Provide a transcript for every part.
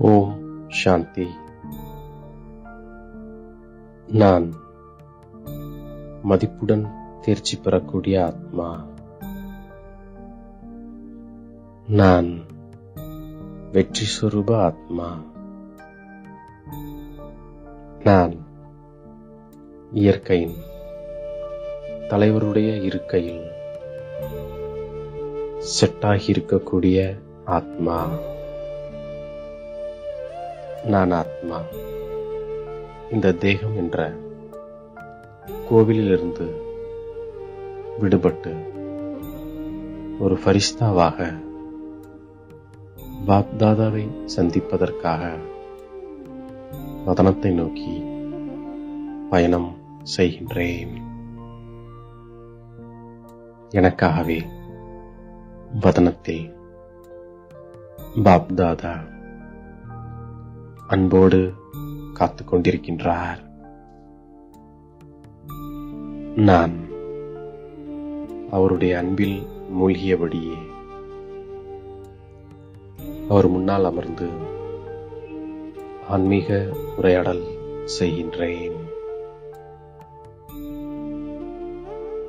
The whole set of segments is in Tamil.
ஓம் சாந்தி நான் மதிப்புடன் தேர்ச்சி பெறக்கூடிய ஆத்மா நான் வெற்றி சுரூப ஆத்மா நான் இயற்கையின் தலைவருடைய இருக்கையில் செட்டாகி இருக்கக்கூடிய ஆத்மா நான் ஆத்மா இந்த தேகம் என்ற கோவிலிலிருந்து விடுபட்டு ஒரு ஃபரிஸ்தாவாக பாப்தாதாவை சந்திப்பதற்காக வதனத்தை நோக்கி பயணம் செய்கின்றேன். எனக்காகவே வதனத்தில் பாப்தாதா அன்போடு காத்து கொண்டிருக்கின்றார் நான் அவருடைய அன்பில் மூழ்கியபடியே அவர் முன்னால் அமர்ந்து ஆன்மீக உரையாடல் செய்கின்றேன்.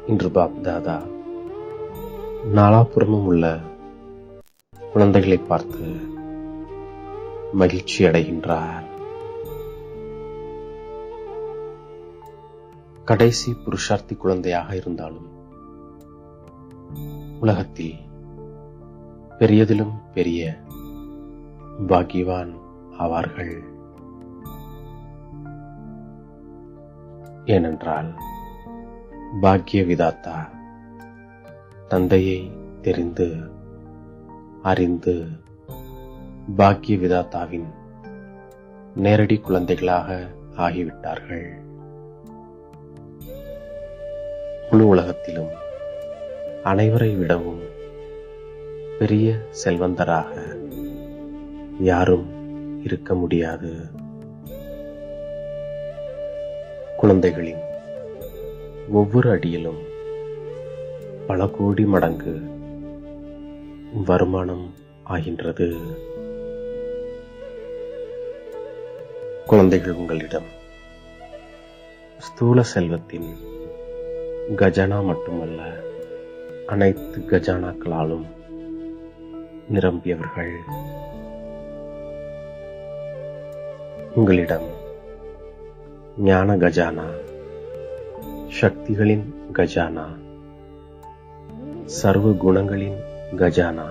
இன்று பாப்தாதா நாலாபுறமும் உள்ள குழந்தைகளை பார்த்து மகிழ்ச்சி அடைகின்றார். கடைசி புருஷார்த்தி குழந்தையாக இருந்தாலும் உலகத்தில் பெரியதிலும் பெரிய பாக்கியவான் ஆவார்கள். ஏனென்றால் பாக்கிய விதாத்தா தந்தையை தெரிந்து அறிந்து பாக்கிய விதாத்தாவின் நேரடி குழந்தைகளாக ஆகிவிட்டார்கள். முழு உலகத்திலும் அனைவரை விடவும் பெரிய செல்வந்தராக யாரும் இருக்க முடியாது. குழந்தைகளின் ஒவ்வொரு அடியிலும் பல கோடி மடங்கு வருமானம் ஆகின்றது. குழந்தைகள் உங்களிடம். ஸ்தூல செல்வத்தின் கஜானா மட்டுமல்ல அனைத்து கஜானாக்களாலும் நிரம்பியவர்கள் உங்களிடம். ஞான கஜானா சக்திகளின் கஜானா சர்வ குணங்களின் கஜானா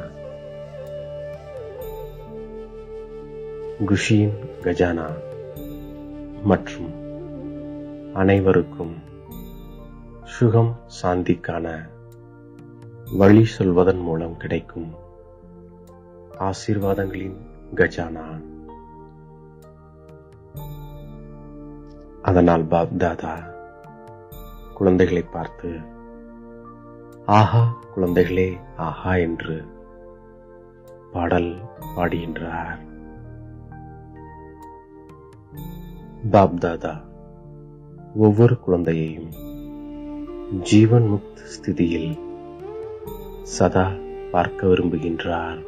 குஷியின் கஜானா மற்றும் அனைவருக்கும் சுகம் சாந்திக்கான வழி சொல்வதன் மூலம் கிடைக்கும் ஆசீர்வாதங்களின் கஜானா. அதனால் பாப் தாதா குழந்தைகளை பார்த்து ஆஹா குழந்தைகளே ஆஹா என்று பாடல் பாடுகின்றார் பாப்தாதா ஒவ்வொரு குழந்தையையும் ஜீவன் முக்த் ஸ்திதியில் சதா பார்க்க விரும்புகின்றார்.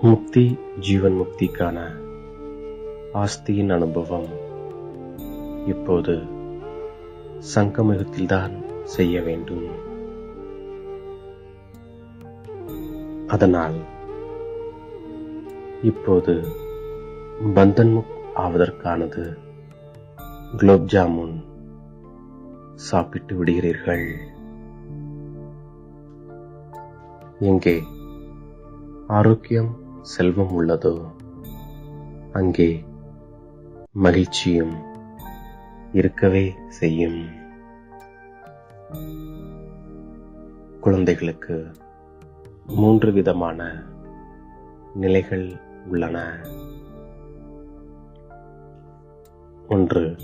முக்தி ஜீவன் முக்திக்கான ஆஸ்தியின் அனுபவம் இப்போது சங்கமிகத்தில்தான் செய்ய வேண்டும். அதனால் இப்போது பந்தன்முக் ஆவதற்கானது. குலோப் ஜாமுன். சாப்பிட்டு விடுகிறீர்கள். எங்கே? ஆரோக்கியம் செல்வம் உள்ளதோ? அங்கே மகிழ்ச்சியும் இருக்கவே செய்யும். குழந்தைகளுக்கு மூன்று விதமான நிலைகள் உள்ளன. ஒன்று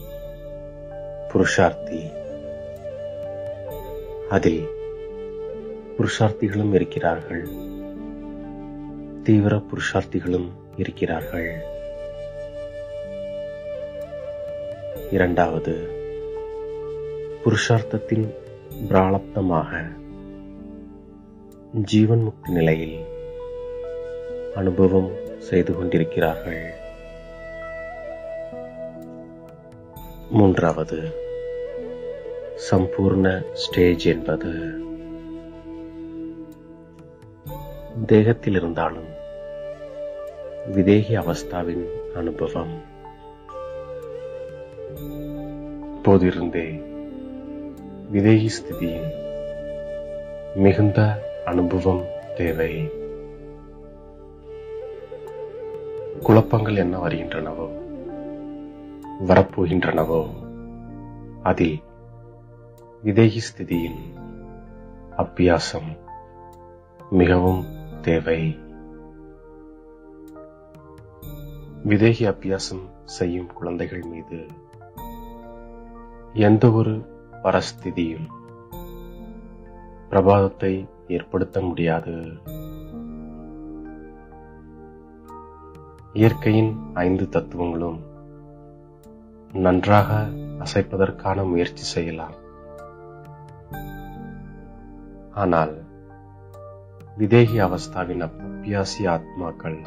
புருஷார்த்தி. அதில் புருஷார்த்திகளும் இருக்கிறார்கள். தீவிர புருஷார்த்திகளும் இருக்கிறார்கள். இரண்டாவது புருஷார்த்தத்தின் பிராளப்தமாக ஜீவன் முக்தி நிலையில் அனுபவம் செய்து கொண்டிருக்கிறார்கள். மூன்றாவது. சம்பூர்ண ஸ்டேஜ் என்பது தேகத்தில் இருந்தாலும் விதேகி அவஸ்தாவின் அனுபவம். போதிருந்தே விதேகி ஸ்திதியின் மிகுந்த அனுபவம் தேவை. குழப்பங்கள் என்ன வருகின்றனவோ வரப்போகின்றனவோ? அதில் விதேகி ஸ்திதியின் அபியாசம் மிகவும் தேவை. விதேகி அபியாசம் செய்யும் குழந்தைகள் மீது எந்த ஒரு பரஸ்திதியும் பிரபாதத்தை ஏற்படுத்த முடியாது. இயற்கையின் ஐந்து தத்துவங்களும் நன்றாக அசைப்பதற்கான முயற்சி செய்யலாம். ஆனால் விதேகி அவஸ்தாவின் அப்பியாசி ஆத்மாக்கள்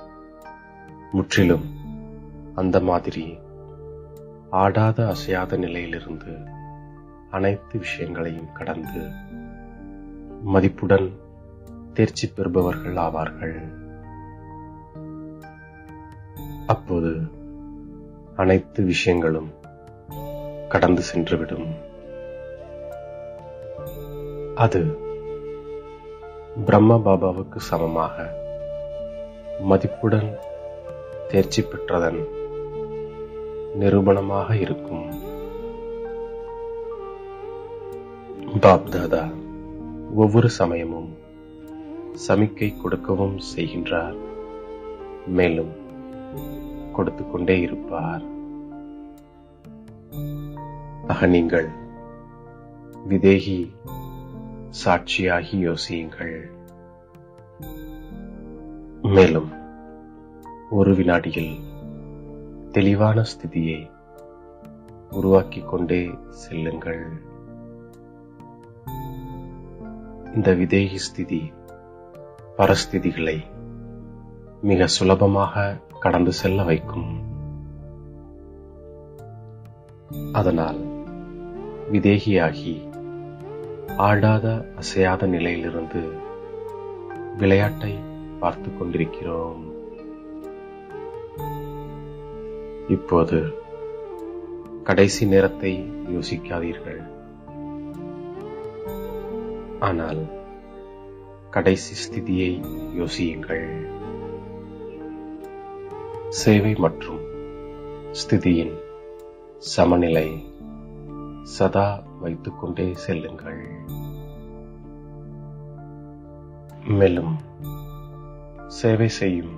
முற்றிலும் அந்த மாதிரி ஆடாத அசையாத நிலையிலிருந்து அனைத்து விஷயங்களையும் கடந்து மதிப்புடன் தேர்ச்சி பெறுபவர்கள் ஆவார்கள். அப்போது அனைத்து விஷயங்களும் கடந்து சென்றுவிடும். அது பிரம்ம பாபாவுக்கு சமமாக மதிப்புடன் தேர்ச்சி பெற்றதன் நிரூபணமாக இருக்கும். பாப்தாதா ஒவ்வொரு சமயமும் சமிக்கை கொடுக்கவும் செய்கின்றார். மேலும் கொடுத்து கொண்டே இருப்பார். மகனாக நீங்கள் விதேகி சாட்சியாகி யோசியுங்கள். மேலும் ஒரு வினாடியில் தெளிவான ஸ்திதியை உருவாக்கிக் கொண்டே செல்லுங்கள். இந்த விதேகி ஸ்திதி பரஸ்திதிகளை மிக சுலபமாக கடந்து செல்ல வைக்கும். அதனால் விதேகியாகி ஆடாத அசையாத நிலையிலிருந்து விளையாட்டை பார்த்து கொண்டிருக்கிறோம். இப்போது கடைசி நேரத்தை யோசிக்காதீர்கள். ஆனால் கடைசி ஸ்திதியை யோசியுங்கள். சேவை மற்றும் ஸ்திதியின் சமநிலை சதா வைத்துக்கொண்டே செல்லுங்கள். மேலும் சேவை செய்யும்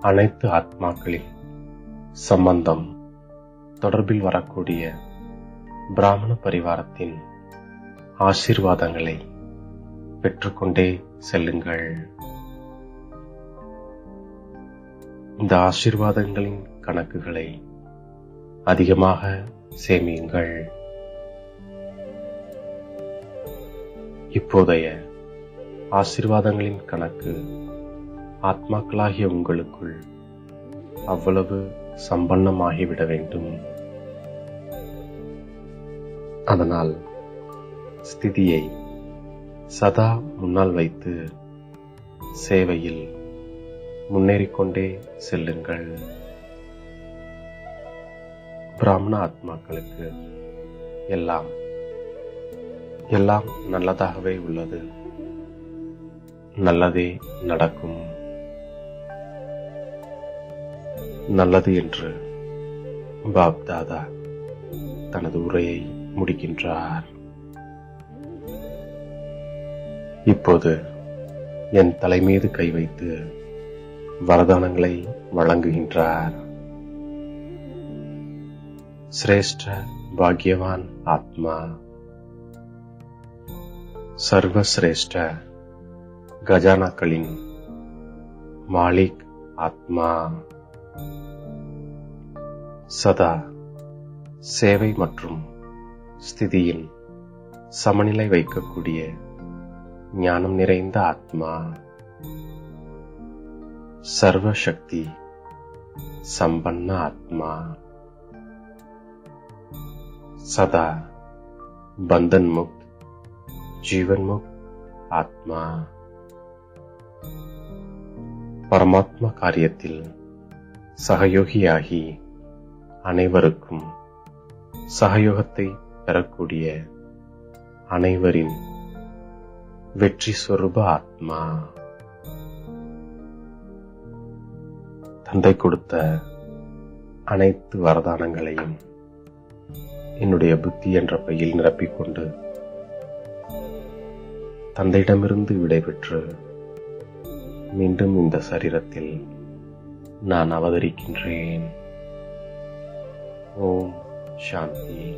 அனைத்து ஆத்மாக்களின் சம்பந்தம் தொடர்பில் வரக்கூடிய பிராமண பரிவாரத்தின் ஆசீர்வாதங்களை பெற்றுக்கொண்டே செல்லுங்கள். இந்த ஆசீர்வாதங்களின் கணக்குகளை அதிகமாக சேமியுங்கள். இப்போதைய ஆசீர்வாதங்களின் கணக்கு ஆத்மாக்களாகிய உங்களுக்குள் அவ்வளவு சம்பன்னமாகிவிட வேண்டும். அதனால் ஸ்திதியை சதா முன்னால் வைத்து சேவையில் முன்னேறிக்கொண்டே செல்லுங்கள். பிராமண ஆத்மாக்களுக்கு எல்லாம் எல்லாம் நல்லதாகவே உள்ளது. நல்லதே நடக்கும். நல்லது என்று பாப் தாதா தனது உரையை முடிக்கின்றார். இப்போது என் தலைமீது கை வைத்து வரதானங்களை வழங்குகின்றார். சிரேஷ்ட பாக்யவான் ஆத்மா. சர்வசிரேஷ்ட கஜானாக்களின் மாலிக் ஆத்மா. சதா சேவை மற்றும் ஸ்திதியில் சமநிலை வைக்கக்கூடிய ஞானம் நிறைந்த ஆத்மா. சர்வசக்தி சம்பன்ன ஆத்மா. சதா பந்தன்முக் जीवन मुक्त ஆத்மா பரமாத்மா காரியத்தில் சகயோகியாகி அனைவருக்கும் சகயோகத்தை பெறக்கூடிய அனைவரின் வெற்றி சொரூப ஆத்மா தந்தை கொடுத்த அனைத்து வரதானங்களையும் என்னுடைய புத்தி என்ற பையில் நிரப்பிக்கொண்டு தந்தையிடமிருந்து விடைபெற்று மீண்டும் இந்த சரீரத்தில் நான் அவதரிக்கின்றேன். ஓம் சாந்தி.